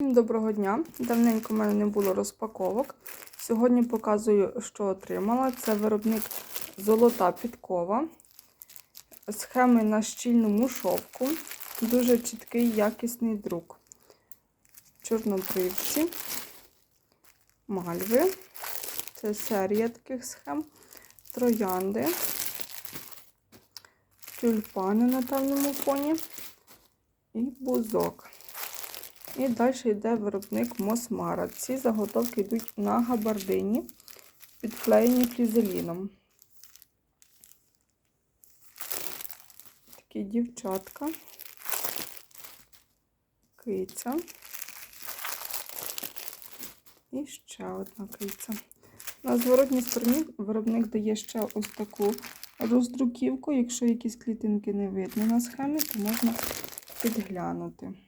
Доброго дня! Давненько в мене не було розпаковок. Сьогодні показую, що отримала. Це виробник Золота підкова. Схеми на щільному шовку. Дуже чіткий, якісний друк. Чорнобривці, мальви. Це серія таких схем. Троянди, тюльпани на темному фоні і бузок. І далі йде виробник Мосмара. Ці заготовки йдуть на габардині, підклеєні флізеліном. Такі дівчатка, киця. І ще одна киця. На зворотній стороні виробник дає ще ось таку роздруківку. Якщо якісь клітинки не видно на схемі, то можна підглянути.